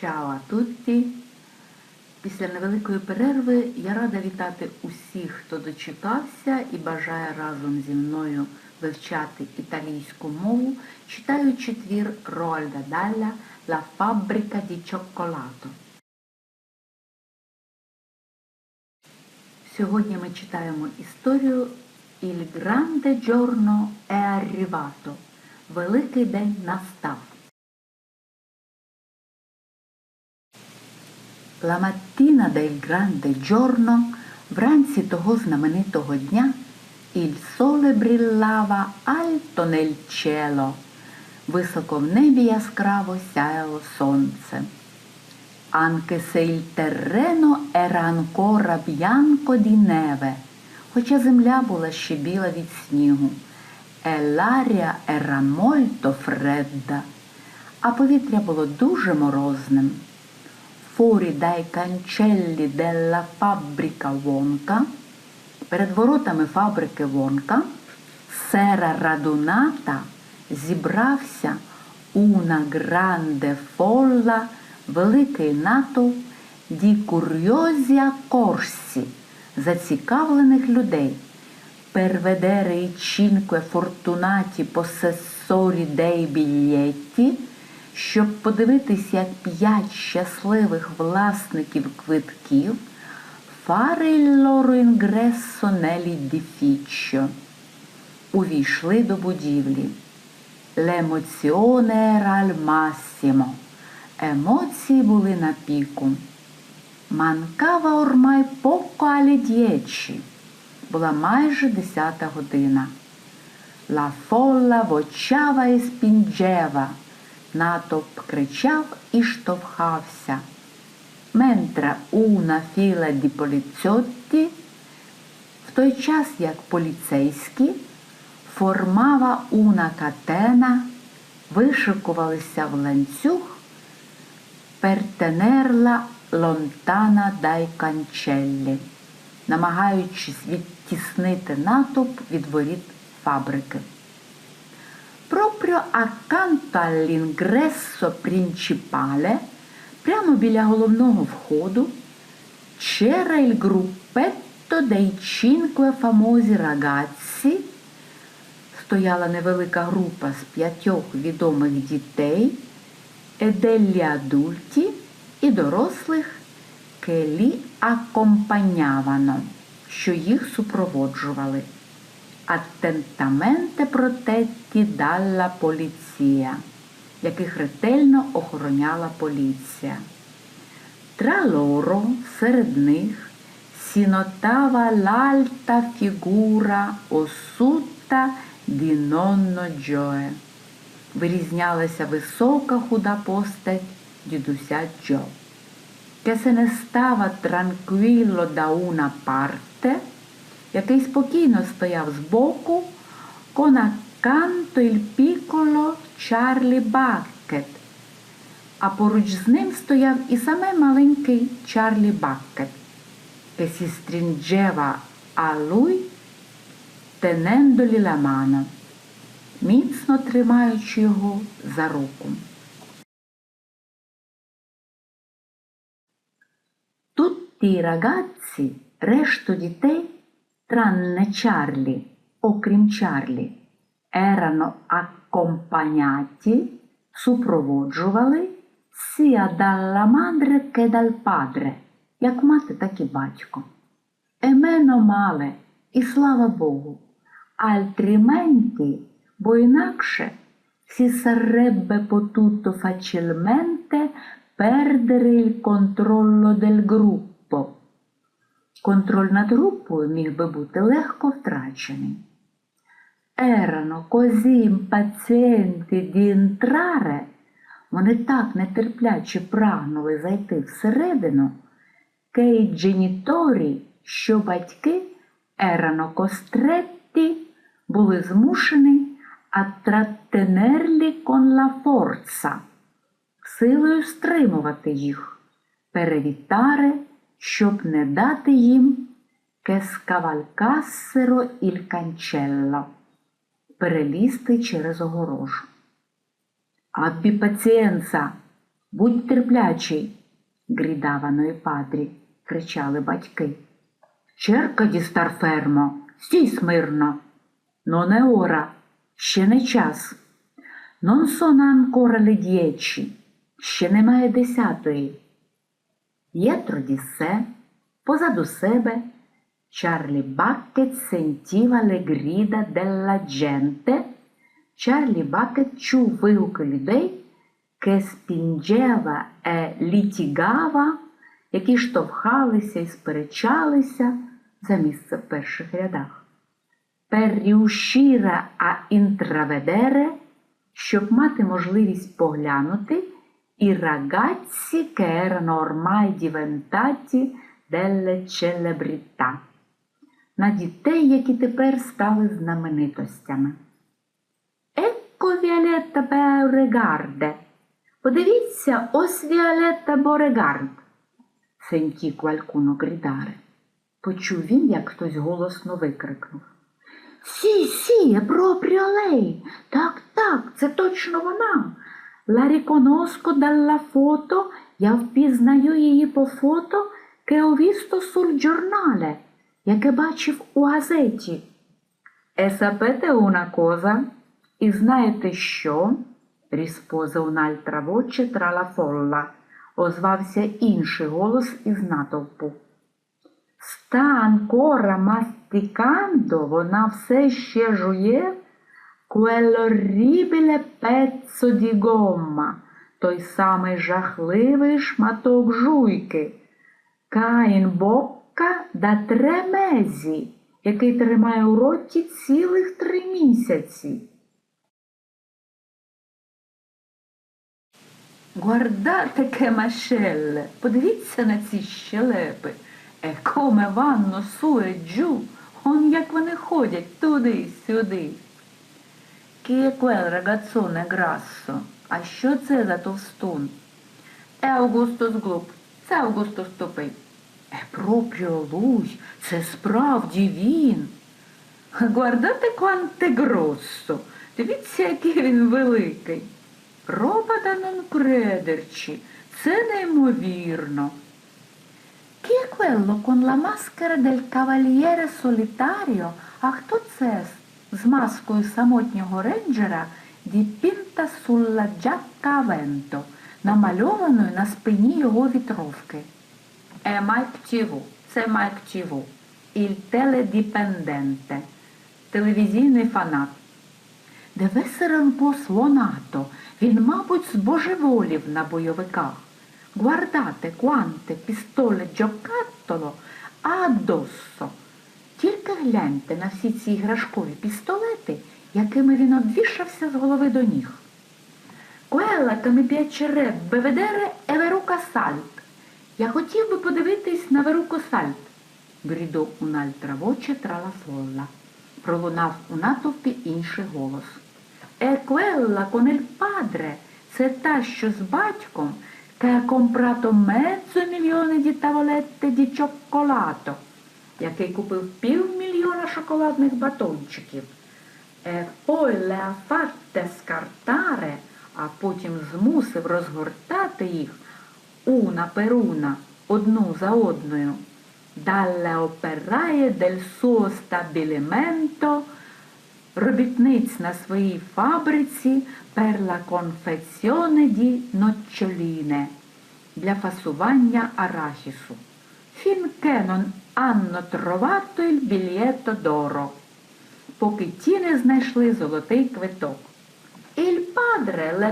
Чао а тутті! Після невеликої перерви я рада вітати усіх, хто дочекався і бажає разом зі мною вивчати італійську мову, читаючи твір Роальда Далля «La fabbrica di cioccolato». Сьогодні ми читаємо історію «Il grande giorno è arrivato» Великий день настав. La mattina del grande giorno, вранці того знаменитого дня, il sole brillava alto nel cielo. Високо в небі яскраво сяяло сонце. Il terreno era ancora bianco di neve, хоча земля була ще біла від снігу. E l'aria era molto fredda, а повітря було дуже морозним. Fuori dai cancelli della fabbrica Wonka, перед воротами фабрики Вонка, сера радуната зібрався una grande folla, великий натовп ді курйозі корсі, зацікавлених людей. Vedere i cinque fortunati possessori dei biglietti, щоб подивитись, як п'ять щасливих власників квитків fare il loro ingresso nell'edificio увійшли до будівлі. Era al massimo. Емоції були на піку. Манкава ormai poco alle dieci. Була майже десята година. La folla вочава і спінджева. Натовп кричав і штовхався. Менtre una fila di poliziotti, в той час як поліцейські, формава una catena, вишикувалися в ланцюг, tenerla lontana dai cancelli, намагаючись відтіснити натовп від воріт фабрики. Proprio accanto all'ingresso principale, прямо біля головного входу, c'era il gruppetto dei cinque famosi ragazzi, стояла невелика група з п'ятьох відомих дітей, e degli adulti і дорослих, che li accompagnavano, що їх супроводжували attentamente protetti dalla polizia, яких ретельно охороняла поліція. Tra loro, серед них, si notava l'alta figura ossuta di nonno Джое. Вирізнялася висока худа постать дідуся Джо. Che se ne stava tranquillo da una parte, який спокійно стояв збоку, il piccolo Чарлі Баккет, а поруч з ним стояв і саме маленький Чарлі Баккет, che si stringeva a lui міцно тримаючи його за руку. Tutti i ragazzi, решту дітей, tranne Чарлі, окрім Чарлі, erano accompagnati, супроводжували sia dalla madre che dal padre, як мати, так і батько. E meno male, і слава Богу, altrimenti, бо інакше si sarebbe potuto facilmente perdere il controllo del gruppo. Контроль над групою міг би бути легко втрачений. Ерано impazienti di entrare, вони так нетерпляче прагнули зайти всередину, genitori, що батьки ерано costretti, були змушені a trattenerli con la силою стримувати їх, перевітаре, щоб не дати їм scavalcassero il cancello, перелізти через огорожу. Аббі пацієнца, Будь терплячий, грідавано і падрі, кричали батьки. Черка ді старфермо, стій смирно. Но не ора, ще не час. Non sono ancora le ще немає десятої. Dietro di позаду себе, Чарлі Бакет le grida della gente. Чарлі Бакет чув вигуки людей, che spingeva e litigava, які штовхалися і сперечалися за місце в перших рядах. Riuscire a intravedere, щоб мати можливість поглянути i ragazzi che erano ormai diventati delle celebrità, на дітей, які тепер стали знаменитостями. Ecco Віолетта Beauregarde. Подивіться, ось Віолетта Beauregard. Сенті qualcuno gridare. Почув він, як хтось голосно викрикнув. Сі, сі, è proprio. Так, так, це точно вона. La riconosco dalla foto, я впізнаю її по фото, che ho visto sul giornale, яке бачив у газеті. E sapete una cosa? І знаєте що? rispose un'altra voce tra la folla, озвався інший голос із натовпу. Sta ancora masticando, вона все ще жує quell'orribile pezzo di gomma, той самий жахливий шматок жуйки, Каїн Бокка да mesi, який тримає у роті цілих три місяці. Guardate che mascelle, подивіться на ці щелепи. E come vanno su e он як вони ходять туди-сюди. Quel ragazzone grasso? А що це за товстун? È Augusto Sglup. Це Аугусто Ступий. È proprio lui, це справді він. Quanto grosso. Дивіться, який він великий. Роба да non crederci. Це неймовірно. Chi è quello con la maschera del cavaliere solitario? А хто це з маскою самотнього рейнджера giacca a vento, намальованою на спині його вітровки? È Mike Тіву. Це Майк Тіву. Il teledipendente. Телевізійний фанат. Un po' suonato. Він, мабуть, збожеволів на бойовиках. Quante pistole giocattolo ha addosso. Тільки гляньте на всі ці іграшкові пістолети, якими він обвішався з голови до ніг. Che mi piacerebbe vedere è Я хотів би подивитись на Веруко Сальт, грідо un'altra voce tra la. Пролунав у натовпі інший голос. Quella con il padre. Це та, що з батьком, comprato mezzo milione di tavolette di cioccolato, який купив півмільйона шоколадних батончиків. Le ha fatte scartare, а потім змусив розгортати їх per una, одну за одною. Dalle operaie del suo stabilimento робітниць на своїй фабриці la confezione di noccioline для фасування арахісу. Hanno trovato il biglietto d'oro, поки ті не знайшли золотий квиток.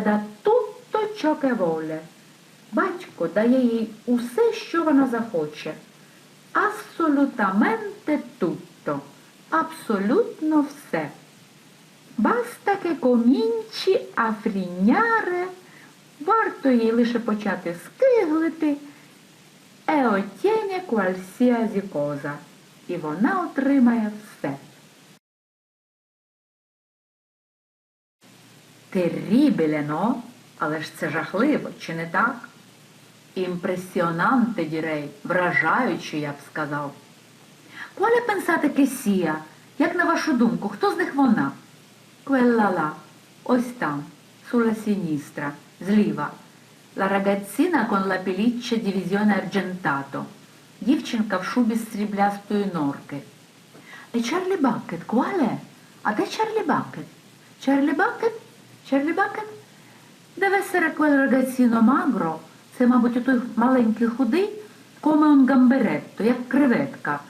Dà tutto ciò che vuole. Батько дає їй усе, що вона захоче. Assolutamente tutto. Абсолютно все. Баста cominci a frignare, варто їй лише почати скиглити, e ottiene qualsiasi cosa. І вона отримає все. No? Але ж це жахливо, чи не так? Імпресіонанте, дірей, вражаюче, я б сказав. Pensate che sia? Як на вашу думку, хто з них вона? Là, ось там, sulla sinistra, зліва. La ragazzina con la pelliccia di visione argentato. Дівчинка в шубі з сріблястої норки. E Charlie Bucket, quale? А де Чарлі Бакет? Чарлі Бакет? Чарлі Бакет? Essere quel ragazzino magro. Це, мабуть, той маленький худий, come un gamberetto, як креветка,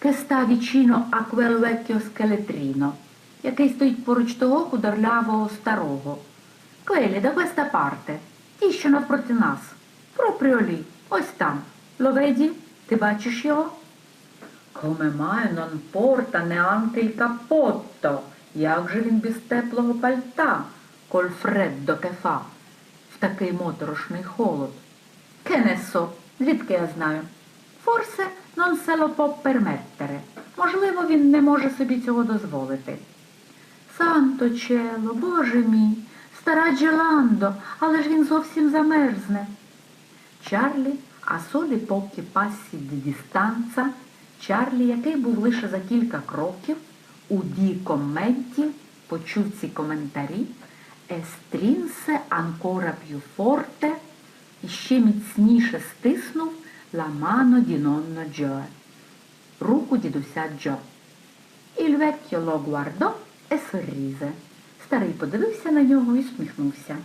che sta vicino a quel vecchio scheletrino, який стоїть поруч того худорлявого старого. Quelli da questa parte, ті, що навпроти нас. Lì, ось там. Vedi? Ти бачиш його? Come mai non porta neanche il cappotto? Як же він без теплого пальта, коль фреддо che fa? В такий моторошний холод. So, звідки я знаю? Non se lo può. Можливо, він не може собі цього дозволити. Санто чело, боже мій, стара Джеландо, але ж він зовсім замерзне. Чарлі, а солі поки пасі distanza, Чарлі, який був лише за кілька кроків, у ді комменті почув ці коментарі, естрінсе анкора forte і ще міцніше стиснув di nonno Джоe, руку дідуся Джо. Il vecchio lo guardò e sorrise. Старий подивився на нього і сміхнувся.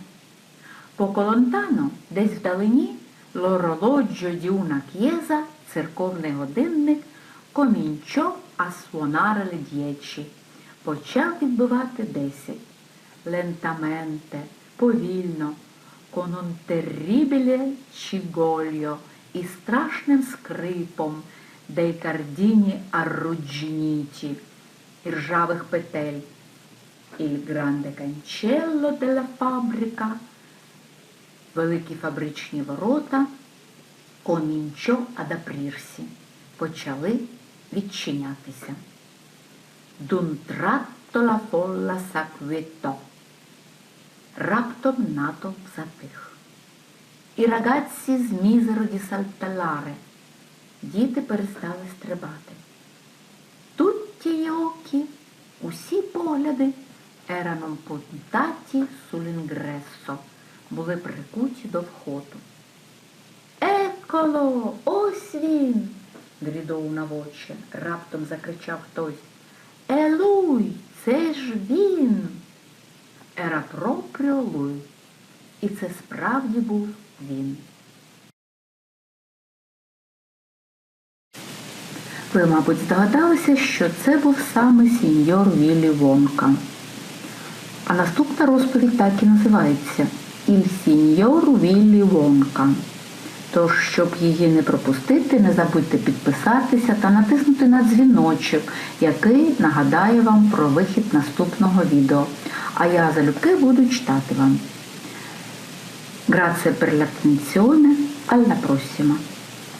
Poco lontano, десь вдалині, di una chiesa, церковний годинник, a suonare le dieci. Почав відбивати десять. Lentamente, повільно, un terribile і страшним скрипом cardini arrugginiti, і ржавих петель. Il grande cancello della fabbrica великі фабричні ворота cominciò ad aprirsi, почали відчинятися. D'un tratto la folla s'acquietò. Раптом натовп затих. І ragazzi змізеро di saltellare. Діти перестали стрибати. Tutti gli occhi, усі погляди erano puntati sull'ingresso, були прикуті до входу. Еколо, ось він. грідов навоче, раптом закричав хтось. Елуй, це ж він. Ера пропріо луй. І це справді був він. Ви, мабуть, здогадалися, що це був саме сіньор Віллі Вонка. А наступна розповідь так і називається «Il signor Віллі Вонка». Тож, щоб її не пропустити, не забудьте підписатися та натиснути на дзвіночок, який нагадає вам про вихід наступного відео. А я залюбки буду читати вам. Grazie per l'attenzione, alla prossima!